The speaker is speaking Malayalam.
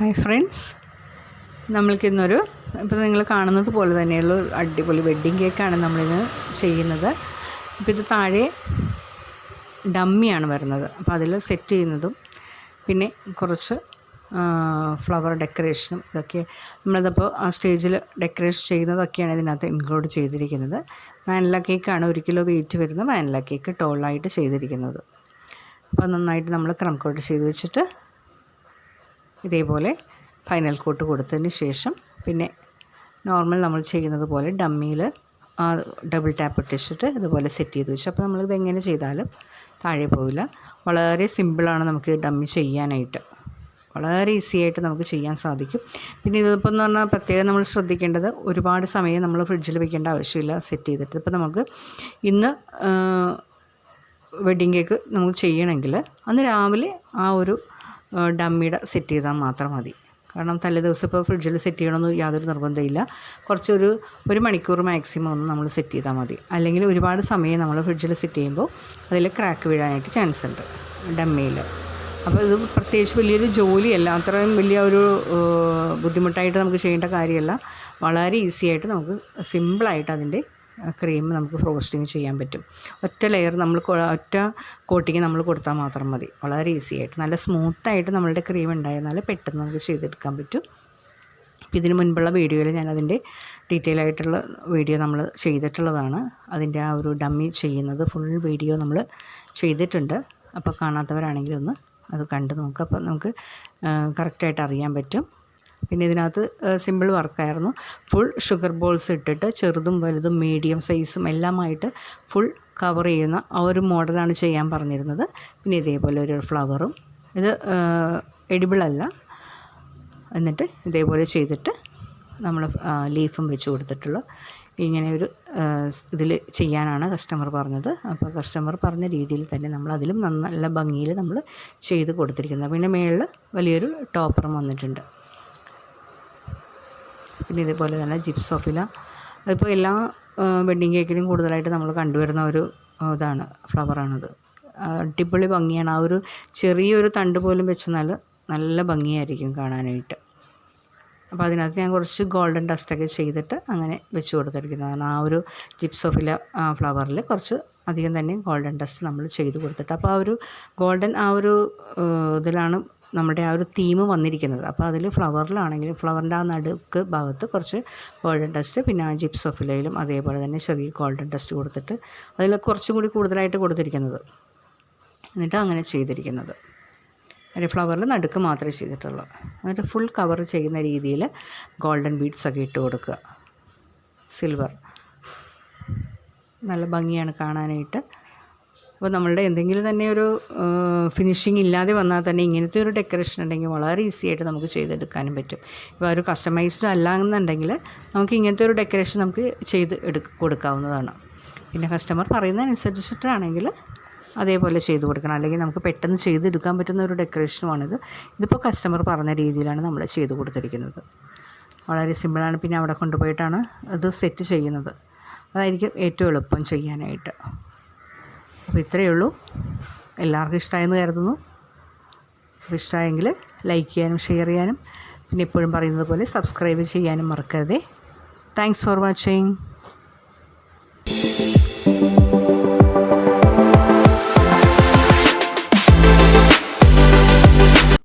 Hi friends. നമ്മൾക്കിന്നൊരു ഇപ്പോൾ നിങ്ങൾ കാണുന്നത് പോലെ തന്നെയുള്ള ഒരു അടിപൊളി വെഡ്ഡിങ് കേക്കാണ് നമ്മളിന്ന് ചെയ്യുന്നത്. അപ്പോൾ ഇത് താഴെ ഡമ്മിയാണ് വരുന്നത്. അപ്പോൾ അതിൽ സെറ്റ് ചെയ്യുന്നതും പിന്നെ കുറച്ച് ഫ്ലവർ ഡെക്കറേഷനും ഇതൊക്കെ നമ്മളിതപ്പോൾ ആ സ്റ്റേജിൽ ഡെക്കറേഷൻ ചെയ്യുന്നതൊക്കെയാണ് ഇതിനകത്ത് ഇൻക്ലൂഡ് ചെയ്തിരിക്കുന്നത്. വാനില കേക്കാണ് ഒരു കിലോ വെയിറ്റ് വരുന്ന വാനില കേക്ക് ടോളായിട്ട് ചെയ്തിരിക്കുന്നത്. അപ്പോൾ നന്നായിട്ട് നമ്മൾ ക്രം കോട്ട് ചെയ്ത് വെച്ചിട്ട് ഇതേപോലെ ഫൈനൽ കോട്ട് കൊടുത്തതിന് ശേഷം പിന്നെ നോർമൽ നമ്മൾ ചെയ്യുന്നത് പോലെ ഡമ്മിയിൽ ഡബിൾ ടാപ്പ് ഇട്ടിച്ചിട്ട് ഇതുപോലെ സെറ്റ് ചെയ്ത് വെച്ചു. അപ്പോൾ നമ്മളിത് എങ്ങനെ ചെയ്താലും താഴെ പോവില്ല. വളരെ സിമ്പിളാണ് നമുക്ക് ഡമ്മി ചെയ്യാനായിട്ട്. വളരെ ഈസി ആയിട്ട് നമുക്ക് ചെയ്യാൻ സാധിക്കും. പിന്നെ ഇതിപ്പോൾ എന്ന് പറഞ്ഞാൽ പ്രത്യേകം നമ്മൾ ശ്രദ്ധിക്കേണ്ടത് ഒരുപാട് സമയം നമ്മൾ ഫ്രിഡ്ജിൽ വെക്കേണ്ട ആവശ്യമില്ല സെറ്റ് ചെയ്തിട്ട്. ഇപ്പോൾ നമുക്ക് ഇന്ന് വെഡ്ഡിങ് കേക്ക് നമുക്ക് ചെയ്യണമെങ്കിൽ അന്ന് രാവിലെ ആ ഒരു ഡമ്മിയുടെ സെറ്റ് ചെയ്താൽ മാത്രം മതി. കാരണം തലേ ദിവസം ഇപ്പോൾ ഫ്രിഡ്ജിൽ സെറ്റ് ചെയ്യണമെന്ന് യാതൊരു നിർബന്ധമില്ല കുറച്ചൊരു ഒരു മണിക്കൂർ മാക്സിമം ഒന്ന് നമ്മൾ സെറ്റ് ചെയ്താൽ മതി. അല്ലെങ്കിൽ ഒരുപാട് സമയം നമ്മൾ ഫ്രിഡ്ജിൽ സെറ്റ് ചെയ്യുമ്പോൾ അതിൽ ക്രാക്ക് വീഴാനായിട്ട് ചാൻസ് ഉണ്ട് ഡമ്മിയിൽ. അപ്പോൾ ഇത് പ്രത്യേകിച്ച് വലിയൊരു ജോലിയല്ല. അത്രയും വലിയ ഒരു ബുദ്ധിമുട്ടായിട്ട് നമുക്ക് ചെയ്യേണ്ട കാര്യമല്ല. വളരെ ഈസി ആയിട്ട് നമുക്ക് സിമ്പിളായിട്ട് അതിന്റെ ക്രീം നമുക്ക് ഫ്രോസ്റ്റിങ് ചെയ്യാൻ പറ്റും. ഒറ്റ ലെയർ നമ്മൾ ഒറ്റ കോട്ടിങ് നമ്മൾ കൊടുത്താൽ മാത്രം മതി. വളരെ ഈസി ആയിട്ട്. നല്ല സ്മൂത്തായിട്ട് നമ്മളുടെ ക്രീം ഉണ്ടായിരുന്നാൽ പെട്ടെന്ന് നമുക്ക് ചെയ്തെടുക്കാൻ പറ്റും. ഇതിന് മുൻപുള്ള വീഡിയോയിൽ ഞാൻ അതിന്റെ ഡീറ്റെയിൽ ആയിട്ടുള്ള വീഡിയോ നമ്മൾ ചെയ്തിട്ടുള്ളതാണ്. അതിന്റെ ആ ഒരു ഡമ്മി ചെയ്യുന്നത് ഫുൾ വീഡിയോ നമ്മൾ ചെയ്തിട്ടുണ്ട്. അപ്പോൾ കാണാത്തവരാണെങ്കിൽ ഒന്ന് അത് കണ്ട് നോക്കുക അപ്പോൾ നമുക്ക് കറക്റ്റായിട്ട് അറിയാൻ പറ്റും. പിന്നെ ഇതിനകത്ത് സിമ്പിൾ വർക്കായിരുന്നു ഫുൾ ഷുഗർ ബോൾസ് ഇട്ടിട്ട് ചെറുതും വലുതും മീഡിയം സൈസും എല്ലാമായിട്ട് ഫുൾ കവർ ചെയ്യുന്ന ആ ഒരു മോഡലാണ് ചെയ്യാൻ പറഞ്ഞിരുന്നത്. പിന്നെ ഇതേപോലെ ഒരു ഫ്ലവറും ഇത് എഡിബിൾ അല്ല. എന്നിട്ട് ഇതേപോലെ ചെയ്തിട്ട് നമ്മൾ ലീഫും വെച്ച് കൊടുത്തിട്ടുള്ള. ഇങ്ങനെ ഒരു ഇതിൽ ചെയ്യാനാണ് കസ്റ്റമർ പറഞ്ഞത്. അപ്പോൾ കസ്റ്റമർ പറഞ്ഞ രീതിയിൽ തന്നെ നമ്മൾ അതിലും നല്ല ഭംഗിയിൽ നമ്മൾ ചെയ്ത് കൊടുത്തിരിക്കുന്നത്. പിന്നെ മേളിൽ വലിയൊരു ടോപ്പറും വന്നിട്ടുണ്ട്. പിന്നെ ഇതുപോലെ തന്നെ ജിപ്സോഫില അതിപ്പോൾ എല്ലാ വെഡ്ഡിങ് കേക്കിലും കൂടുതലായിട്ട് നമ്മൾ കണ്ടുവരുന്ന ഒരു ഇതാണ് ഫ്ലവറാണത്. അടിപൊളി ഭംഗിയാണ്. ആ ഒരു ചെറിയൊരു തണ്ട് പോലും വെച്ചെന്നാൽ നല്ല ഭംഗിയായിരിക്കും കാണാനായിട്ട്. അപ്പോൾ അതിനകത്ത് ഞാൻ കുറച്ച് ഗോൾഡൻ ഡസ്റ്റൊക്കെ ചെയ്തിട്ട് അങ്ങനെ വെച്ച് കൊടുത്തിരിക്കുന്നതാണ്. ആ ഒരു ജിപ്സോഫില ഫ്ലവറിൽ കുറച്ച് അധികം തന്നെ ഗോൾഡൻ ഡസ്റ്റ് നമ്മൾ ചെയ്ത് കൊടുത്തിട്ട്. അപ്പോൾ ആ ഒരു ഗോൾഡൻ ആ ഒരു ഇതിലാണ് നമ്മുടെ ആ ഒരു തീം വന്നിരിക്കുന്നത്. അപ്പോൾ അതിൽ ഫ്ലവറിലാണെങ്കിലും ഫ്ലവറിന്റെ ആ നടുക്ക് ഭാഗത്ത് കുറച്ച് ഗോൾഡൻ ഡസ്റ്റ് പിന്നെ ആ ജിപ്സോഫിലയിലും അതേപോലെ തന്നെ ചെറിയ ഗോൾഡൻ ഡസ്റ്റ് കൊടുത്തിട്ട് അതിൽ കുറച്ചും കൂടി കൂടുതലായിട്ട് കൊടുത്തിരിക്കുന്നത്. എന്നിട്ട് അങ്ങനെ ചെയ്തിരിക്കുന്നത്. ഒരു ഫ്ലവറിൽ നടുക്ക് മാത്രമേ ചെയ്തിട്ടുള്ളൂ. എന്നിട്ട് ഫുൾ കവർ ചെയ്യുന്ന രീതിയിൽ ഗോൾഡൻ ബീഡ്സ് ഒക്കെ ഇട്ട് കൊടുക്കുക. സിൽവർ നല്ല ഭംഗിയാണ് കാണാനായിട്ട്. അപ്പോൾ നമ്മളുടെ എന്തെങ്കിലും തന്നെ ഒരു ഫിനിഷിംഗ് ഇല്ലാതെ വന്നാൽ തന്നെ ഇങ്ങനത്തെ ഒരു ഡെക്കറേഷൻ ഉണ്ടെങ്കിൽ വളരെ ഈസി ആയിട്ട് നമുക്ക് ചെയ്തെടുക്കാനും പറ്റും. ഇപ്പോൾ ഒരു കസ്റ്റമൈസ്ഡ് അല്ല എന്നുണ്ടെങ്കിൽ നമുക്ക് ഇങ്ങനത്തെ ഒരു ഡെക്കറേഷൻ നമുക്ക് ചെയ്ത് എടുക്ക കൊടുക്കാവുന്നതാണ്. പിന്നെ കസ്റ്റമർ പറയുന്നതനുസരിച്ചിട്ടാണെങ്കിൽ അതേപോലെ ചെയ്തു കൊടുക്കണം. അല്ലെങ്കിൽ നമുക്ക് പെട്ടെന്ന് ചെയ്തെടുക്കാൻ പറ്റുന്ന ഒരു ഡെക്കറേഷനുമാണിത് ഇതിപ്പോൾ കസ്റ്റമർ പറഞ്ഞ രീതിയിലാണ് നമ്മൾ ചെയ്തു കൊടുത്തിരിക്കുന്നത്. വളരെ സിമ്പിളാണ് പിന്നെ അവിടെ കൊണ്ടുപോയിട്ടാണ് ഇത് സെറ്റ് ചെയ്യുന്നത്. അതായിരിക്കും ഏറ്റവും എളുപ്പം ചെയ്യാനായിട്ട്. അപ്പോൾ ഇത്രയേ ഉള്ളൂ. എല്ലാവർക്കും ഇഷ്ടമായെന്ന് കരുതുന്നു. അപ്പോൾ ഇഷ്ടമായെങ്കിൽ ലൈക്ക് ചെയ്യാനും ഷെയർ ചെയ്യാനും പിന്നെ എപ്പോഴും പറയുന്നത് പോലെ സബ്സ്ക്രൈബ് ചെയ്യാനും മറക്കരുതേ. Thanks for watching